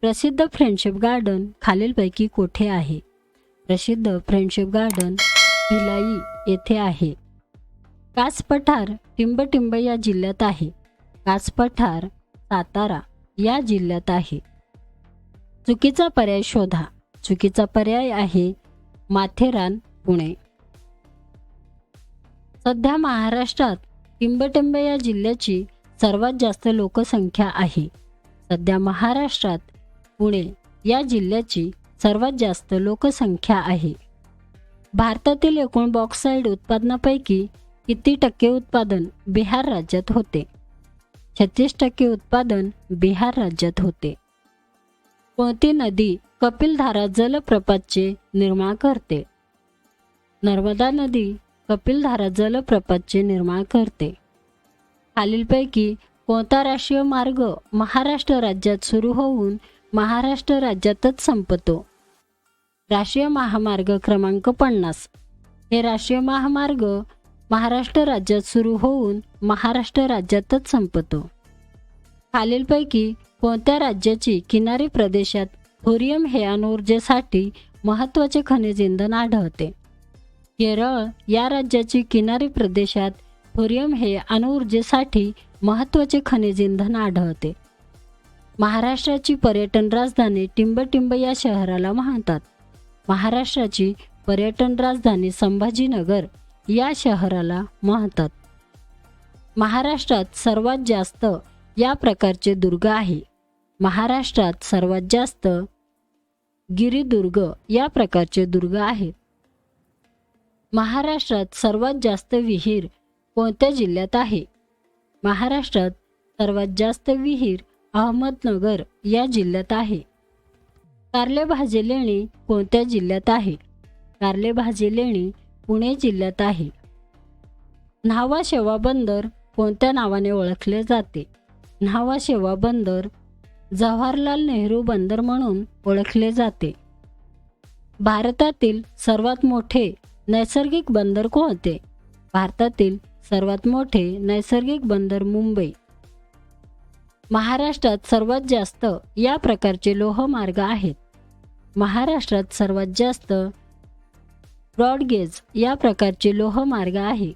प्रसिद्ध friendship garden खालीलपैकी कोठे आहे? प्रसिद्ध फ्रेंडशिप गार्डन भिलाई येथे आहे. कास पठार टिंबटिंब या जिल्ह्यात आहे. कास पठार सातारा या जिल्ह्यात आहे. चुकीचा पर्याय शोधा. चुकीचा पर्याय आहे माथेरान पुणे. सध्या महाराष्ट्रात टिंबटिंब या जिल्ह्याची सर्वात जास्त लोकसंख्या आहे. सध्या महाराष्ट्रात पुणे या जिल्ह्याची सर्वात जास्त लोकसंख्या आहे. भारतातील एकूण बॉक्साईड उत्पादनापैकी किती टक्के उत्पादन बिहार राज्यात होते? छत्तीस टक्के उत्पादन बिहार राज्यात होते. कोणती नदी कपिलधारा जलप्रपातचे निर्माण करते? नर्मदा नदी कपिलधारा जलप्रपातचे निर्माण करते. खालीलपैकी कोणता राष्ट्रीय मार्ग महाराष्ट्र राज्यात सुरू होऊन महाराष्ट्र राज्यातच संपतो. राष्ट्रीय महामार्ग क्रमांक पन्नास. हे राष्ट्रीय महामार्ग महाराष्ट्र राज्यात सुरू होऊन महाराष्ट्र राज्यातच संपतो. खालीलपैकी कोणत्या राज्याची किनारी प्रदेशात थोरियम हे अणुऊर्जेसाठी महत्त्वाचे खनिज इंधन आढळते? केरळ या राज्याची किनारी प्रदेशात थोरियम हे अणुऊर्जेसाठी महत्त्वाचे खनिज इंधन आढळते. महाराष्ट्राची पर्यटन राजधानी टिंबटिंब या शहराला म्हणतात महाराष्ट्राची पर्यटन राजधानी संभाजीनगर या शहराला म्हणतात महाराष्ट्रात सर्वात जास्त या प्रकारचे दुर्ग आहे. महाराष्ट्रात सर्वात जास्त गिरिदुर्ग या प्रकारचे दुर्ग आहेत महाराष्ट्रात सर्वात जास्त विहीर कोणत्या जिल्ह्यात आहे? महाराष्ट्रात सर्वात जास्त विहीर अहमदनगर या जिल्ह्यात आहे. कारले भाजे लेणी कोणत्या जिल्ह्यात आहे? कारले भाजे लेणी पुणे जिल्ह्यात आहे. न्हावा शेवा बंदर कोणत्या नावाने ओळखले जाते? न्हावा शेवा बंदर जवाहरलाल नेहरू बंदर म्हणून ओळखले जाते. भारतातील सर्वात मोठे नैसर्गिक बंदर कोणते? भारतातील सर्वात मोठे नैसर्गिक बंदर मुंबई. महाराष्ट्रात सर्वात जास्त या प्रकारचे लोहमार्ग आहेत. महाराष्ट्रात सर्वात जास्त ब्रॉडगेज या प्रकारचे लोहमार्ग आहे.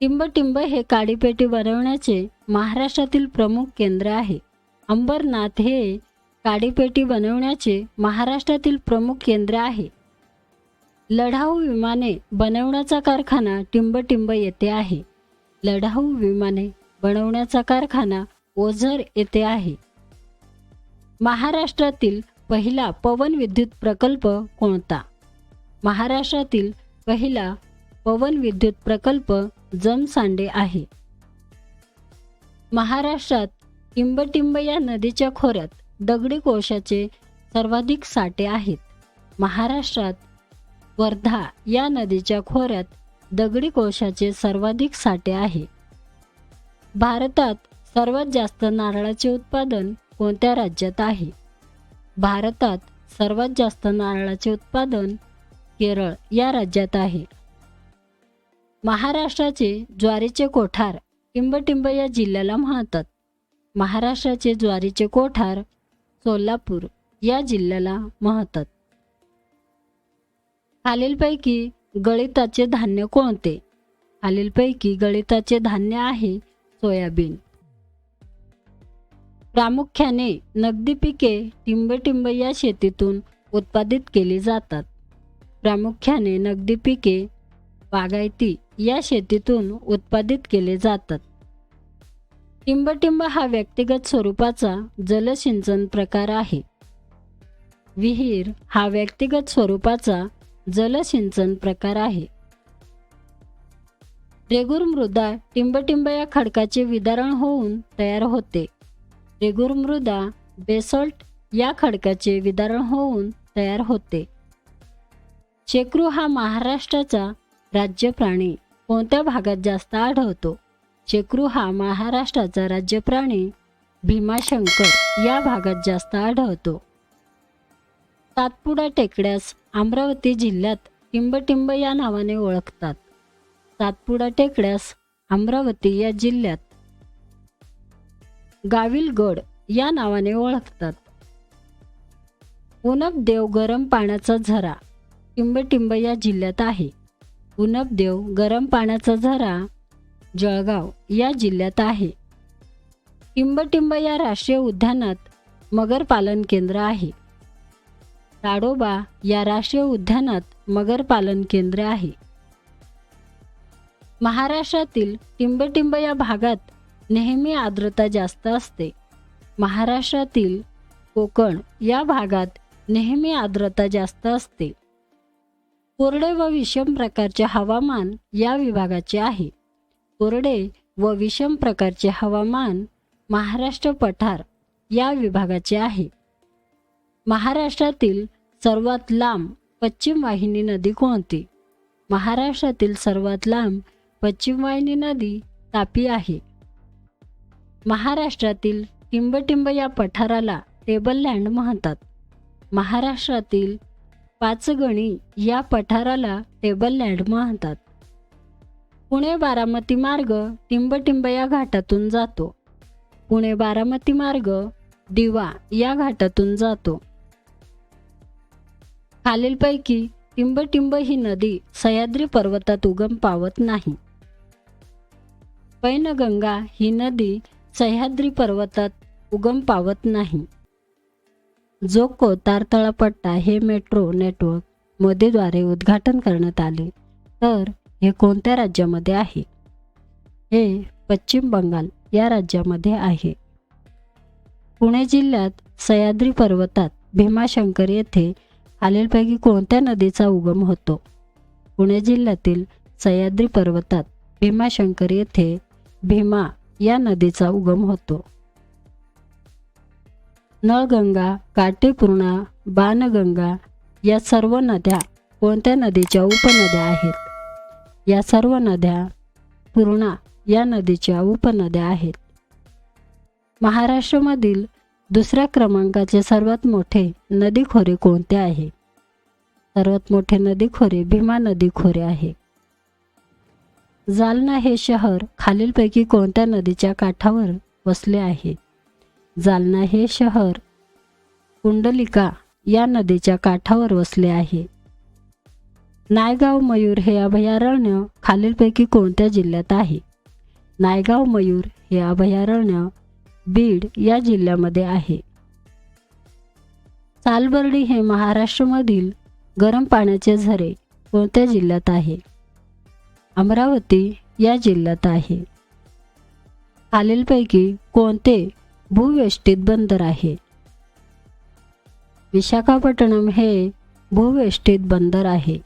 टिंबटिंब हे काडीपेटी बनवण्याचे महाराष्ट्रातील प्रमुख केंद्र आहे. अंबरनाथ हे काडीपेटी बनवण्याचे महाराष्ट्रातील प्रमुख केंद्र आहे. लढाऊ विमाने बनवण्याचा कारखाना टिंबटिंब येथे आहे. लढाऊ विमाने बनवण्याचा कारखाना ओझर येथे आहे. महाराष्ट्रातील पहिला पवन विद्युत प्रकल्प कोणता? महाराष्ट्रातील पहिला पवन विद्युत प्रकल्प जमसांडे आहे. महाराष्ट्रात टिंबटिंब या नदीच्या खोऱ्यात दगडी कोळशाचे सर्वाधिक साठे आहेत. महाराष्ट्रात वर्धा या नदीच्या खोऱ्यात दगडी कोळशाचे सर्वाधिक साठे आहे. भारतात सर्वात जास्त नारळाचे उत्पादन कोणत्या राज्यात आहे? भारतात सर्वात जास्त नारळाचे उत्पादन केरळ या राज्यात आहे. महाराष्ट्राचे ज्वारीचे कोठार टिंबटिंब या जिल्ह्याला म्हणतात. महाराष्ट्राचे ज्वारीचे कोठार सोलापूर या जिल्ह्याला म्हणतात. खालीलपैकी गळिताचे धान्य कोणते? खालीलपैकी गळिताचे धान्य आहे सोयाबीन. प्रामुख्याने नगदी पिके टिंबटिंब या शेतीतून उत्पादित केली जातात. प्रामुख्याने नगदी पिके बागायती या शेतीतून उत्पादित केले जातात. टिंबटिंब हा व्यक्तिगत स्वरूपाचा जलसिंचन प्रकार आहे. विहीर हा व्यक्तिगत स्वरूपाचा जलसिंचन प्रकार आहे. रेगूर मृदा टिंबटिंब या खडकाचे विदारण होऊन तयार होते. रेगूर मृदा बेसॉल्ट या खडकाचे विदारण होऊन तयार होते. शेकरू हा महाराष्ट्राचा राज्य प्राणी कोणत्या भागात जास्त आढळतो? शेकरू हा महाराष्ट्राचा राज्य प्राणी भीमाशंकर या भागात जास्त आढळतो. सातपुडा टेकड्यास अमरावती जिल्ह्यात टिंबटिंब या नावाने ओळखतात. सातपुडा टेकड्यास अमरावती या जिल्ह्यात. गाविलगड या नावाने ओळखतात. उनपदेव गरम पाण्याचा झरा टिंबटिंब या जिल्ह्यात आहे. उनपदेव गरम पाण्याचा झरा जळगाव या जिल्ह्यात आहे. टिंबटिंब या राष्ट्रीय उद्यानात मगर पालन केंद्र आहे. ताडोबा या राष्ट्रीय उद्यानात मगर पालन केंद्र आहे. महाराष्ट्रातील टिंबटिंब या भागात नेहमी आर्द्रता जास्त असते. महाराष्ट्रातील कोकण या भागात नेहमी आर्द्रता जास्त असते. कोरडे व विषम प्रकारचे हवामान या विभागाचे आहे. कोरडे व विषम प्रकारचे हवामान महाराष्ट्र पठार या विभागाचे आहे. महाराष्ट्रातील सर्वात लांब पश्चिम वाहिनी नदी कोणती? महाराष्ट्रातील सर्वात लांब पश्चिम वाहिनी नदी तापी आहे. महाराष्ट्रातील टिंबटिंब या पठाराला टेबल लँड म्हणतात. महाराष्ट्रातील पाचगणी या पठाराला टेबल लँड म्हणतात. पुणे बारामती मार्ग टिंबटिंब या घाटातून जातो. पुणे बारामती मार्ग दिवा या घाटातून जातो. खालीलपैकी टिंबटिंब ही नदी सह्याद्री पर्वतात उगम पावत नाही. पैनगंगा ही नदी सह्याद्री पर्वतात उगम पावत नाही. जोको तारतळा पट्टा हे मेट्रो नेटवर्क मोदीद्वारे उद्घाटन करण्यात आले तर हे कोणत्या राज्यामध्ये आहे? हे पश्चिम बंगाल या राज्यामध्ये आहे. पुणे जिल्ह्यात सह्याद्री पर्वतात भीमाशंकर येथे खालीलपैकी कोणत्या नदीचा उगम होतो? पुणे जिल्ह्यातील सह्याद्री पर्वतात भीमाशंकर येथे भीमा या नदीचा उगम होतो. नळगंगा काटेपूर्णा बाणगंगा या सर्व नद्या कोणत्या नदीच्या उपनद्या आहेत? या सर्व नद्या पूर्णा या नदीच्या उपनद्या आहेत. महाराष्ट्रामधील दुसऱ्या क्रमांकाचे सर्वात मोठे नदी खोरे कोणते आहे? सर्वात मोठे नदी खोरे भीमा नदी खोरे आहे. जालना हे शहर खालीलपैकी कोणत्या नदीच्या काठावर वसले आहे? जालना हे शहर कुंडलिका या नदीच्या काठावर वसले आहे. नायगाव मयूर हे अभयारण्य खालीलपैकी कोणत्या जिल्ह्यात आहे? नायगाव मयूर हे अभयारण्य बीड या जिल्ह्यामध्ये आहे. सालबर्डी हे महाराष्ट्रामधील गरम पाण्याचे झरे कोणत्या जिल्ह्यात आहे? अमरावती या जिल्ह्यात आहे. खालीलपैकी कोणते भूवेष्टित बंदर आहे? विशाखापट्टणम हे भूवेष्टित बंदर आहे.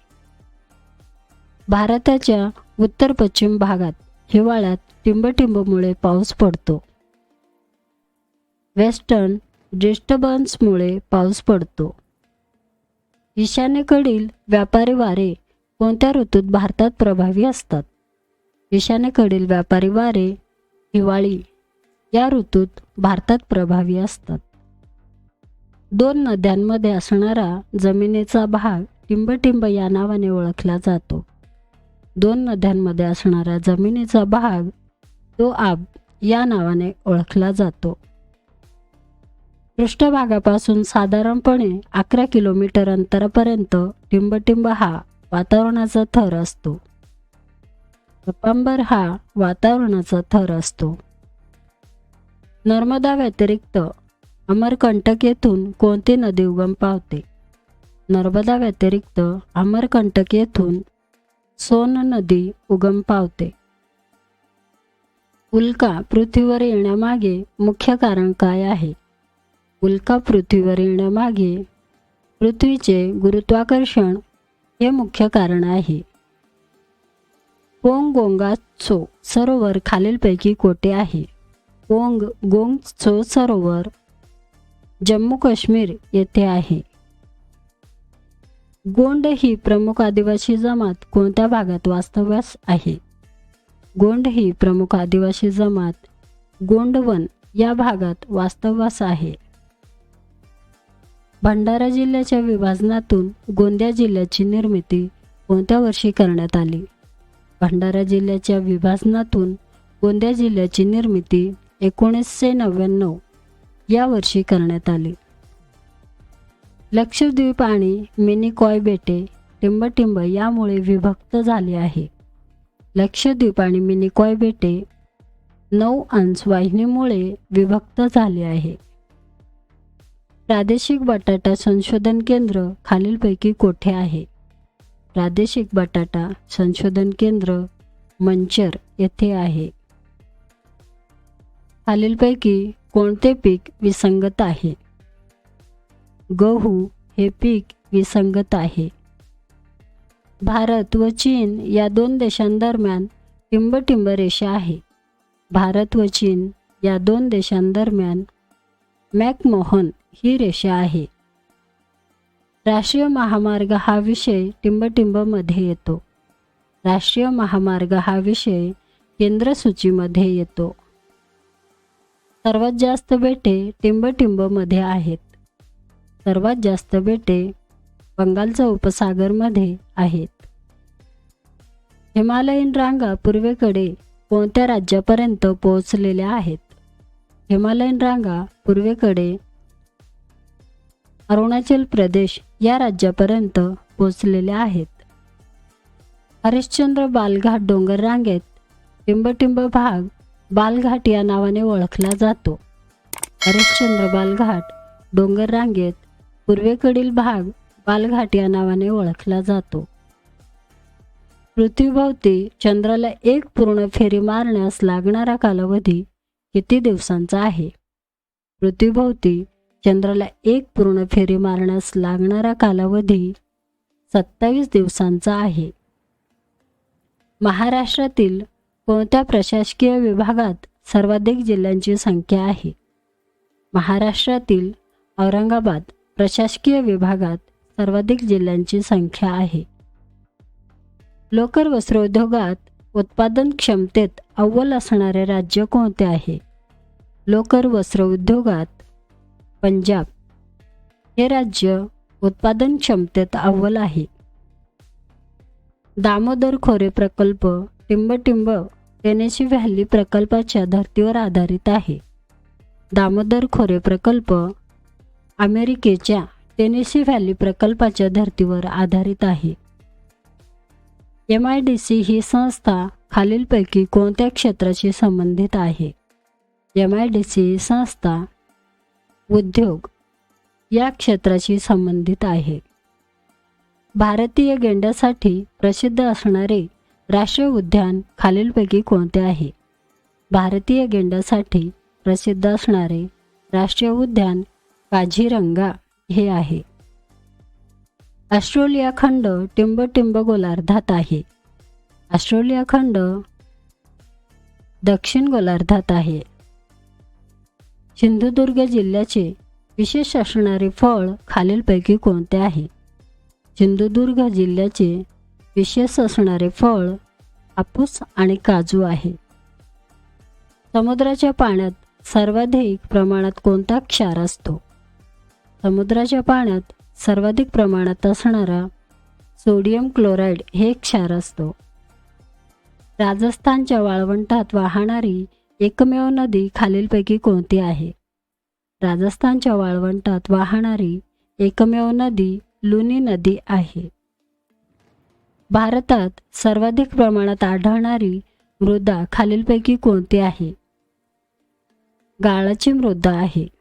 भारताच्या उत्तर पश्चिम भागात हिवाळ्यात टिंबटिंबमुळे पाऊस पडतो. वेस्टर्न डिस्टर्बन्समुळे पाऊस पडतो. ईशान्येकडील व्यापारी वारे कोणत्या ऋतूत भारतात प्रभावी असतात? ईशान्येकडील व्यापारी वारे हिवाळी या ऋतूत भारतात प्रभावी असतात. दोन नद्यांमध्ये असणारा जमिनीचा भाग टिंबटिंब या नावाने ओळखला जातो. दोन नद्यांमध्ये असणारा जमिनीचा भाग तो आब या नावाने ओळखला जातो. पृष्ठभागापासून साधारणपणे अकरा किलोमीटर अंतरापर्यंत टिंबटिंब हा वातावरणाचा थर असतो. पंबर हा वातावरणाचा थर असतो. नर्मदा व्यतिरिक्त अमरकंटक येथून कोणती नदी उगम पावते? नर्मदा व्यतिरिक्त अमरकंटक येथून सोन नदी उगम पावते. उल्का पृथ्वीवर येण्यामागे मुख्य कारण काय आहे? उल्का पृथ्वीवर येण्यामागे पृथ्वीचे गुरुत्वाकर्षण हे मुख्य कारण आहे. पोंग गोंगा सरोवर खालीलपैकी कोठे आहे? पोंग गोंग सरोवर जम्मू काश्मीर येथे आहे. गोंड ही प्रमुख आदिवासी जमात कोणत्या भागात वास्तव्यास आहे? गोंड ही प्रमुख आदिवासी जमात गोंडवन या भागात वास्तव्यास आहे. भंडारा जिल्ह्याच्या विभाजनातून गोंदिया जिल्ह्याची निर्मिती कोणत्या वर्षी करण्यात आली? भंडारा जिल्ह्याच्या विभाजनातून गोंदिया जिल्ह्याची निर्मिती एकोणीसशे नव्याण्णव या वर्षी करण्यात आली. लक्षद्वीप आणि मिनिकॉय बेटे टिंबटिंब यामुळे विभक्त झाले आहे. लक्षद्वीप आणि मिनिकॉय बेटे नऊ अंश वाहिनीमुळे विभक्त झाले आहे. प्रादेशिक बटाटा संशोधन केंद्र खालीलपैकी कोठे आहे? प्रादेशिक बटाटा संशोधन केंद्र मंचर येथे आहे. खालीलपैकी कोणते पीक विसंगत आहे? गहू हे पीक विसंगत आहे. भारत व चीन या दोन देशांदरम्यान टिंबटिंब रेषा आहे. भारत व चीन या दोन देशांदरम्यान मॅकमोहन ही रेषा आहे. राष्ट्रीय महामार्ग हा विषय टिंबटिंबमध्ये येतो. राष्ट्रीय महामार्ग हा विषय केंद्रसूचीमध्ये येतो. सर्वात जास्त बेटे टिंबटिंबमध्ये आहेत. सर्वात जास्त बेटे बंगालचा उपसागरमध्ये आहेत. हिमालयीन रांगा पूर्वेकडे कोणत्या राज्यापर्यंत पोहोचलेल्या आहेत? हिमालयीन रांगा पूर्वेकडे अरुणाचल प्रदेश या राज्यापर्यंत पोहोचलेल्या आहेत. हरिश्चंद्र बालघाट डोंगर रांगेत टिंबटिंब भाग बालघाट या नावाने ओळखला जातो. हरिश्चंद्र बालघाट डोंगर रांगेत पूर्वेकडील भाग बालघाट या नावाने ओळखला जातो. पृथ्वीभोवती चंद्राला एक पूर्ण फेरी मारण्यास लागणारा कालावधी किती दिवसांचा आहे? पृथ्वीभोवती चंद्राला एक पूर्ण फेरी मारण्यास लागणारा कालावधी सत्तावीस दिवसांचा आहे. महाराष्ट्रातील कोणत्या प्रशासकीय विभागात सर्वाधिक जिल्ह्यांची संख्या आहे? महाराष्ट्रातील औरंगाबाद प्रशासकीय विभागात सर्वाधिक जिल्ह्यांची संख्या आहे. लोकर वस्त्रोद्योगात उत्पादन क्षमतेत अव्वल असणारे राज्य कोणते आहे? लोकर वस्त्र उद्योगात पंजाब. हे राज्य उत्पादन क्षमतेत अव्वल आहे. दामोदर खोरे प्रकल्प टिंबटिंब टेनेसी व्हॅली प्रकल्पाच्या धर्तीवर आधारित आहे. दामोदर खोरे प्रकल्प अमेरिकेच्या टेनेसी व्हॅली प्रकल्पाच्या धर्तीवर आधारित आहे. एम आय डी सी ही संस्था खालीलपैकी कोणत्या क्षेत्राशी संबंधित आहे? एम आय डी सी ही संस्था उद्योग या क्षेत्राशी संबंधित आहे. भारतीय गेंड्यासाठी प्रसिद्ध असणारे राष्ट्रीय उद्यान खालीलपैकी कोणते आहे? भारतीय गेंड्यासाठी प्रसिद्ध असणारे राष्ट्रीय उद्यान काझीरंगा हे आहे. ऑस्ट्रेलिया खंड टिंबटिंब गोलार्धात आहे. ऑस्ट्रेलिया खंड दक्षिण गोलार्धात आहे. सिंधुदुर्ग जिल्ह्याचे विशेष असणारे फळ खालीलपैकी कोणते आहे? सिंधुदुर्ग जिल्ह्याचे विशेष असणारे फळ हापूस आणि काजू आहे. समुद्राच्या पाण्यात सर्वाधिक प्रमाणात कोणता क्षार असतो? समुद्राच्या पाण्यात सर्वाधिक प्रमाणात असणारा सोडियम क्लोराईड हे क्षार असतो. राजस्थानच्या वाळवंटात वाहणारी एकमेव नदी खालीलपैकी कोणती आहे? राजस्थानच्या वाळवंटात वाहणारी एकमेव नदी लुनी नदी आहे. भारतात सर्वाधिक प्रमाणात आढळणारी मृदा खालीलपैकी कोणती आहे? गाळाची मृदा आहे.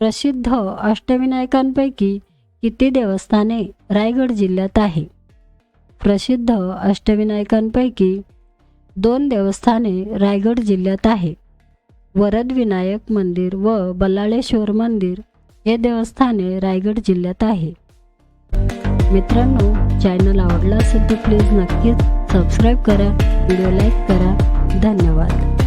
प्रसिद्ध अष्टविनायकांपैकी किती देवस्थाने रायगड जिल्ह्यात आहे? प्रसिद्ध अष्टविनायकांपैकी दोन देवस्थाने रायगड जिल्ह्यात आहे. वरद विनायक मंदिर व बल्लाळेश्वर मंदिर हे देवस्थाने रायगड जिल्ह्यात आहे. मित्रांनो चॅनल आवडला असेल तर प्लीज नक्कीच सबस्क्राईब करा व्हिडिओ लाईक करा. धन्यवाद.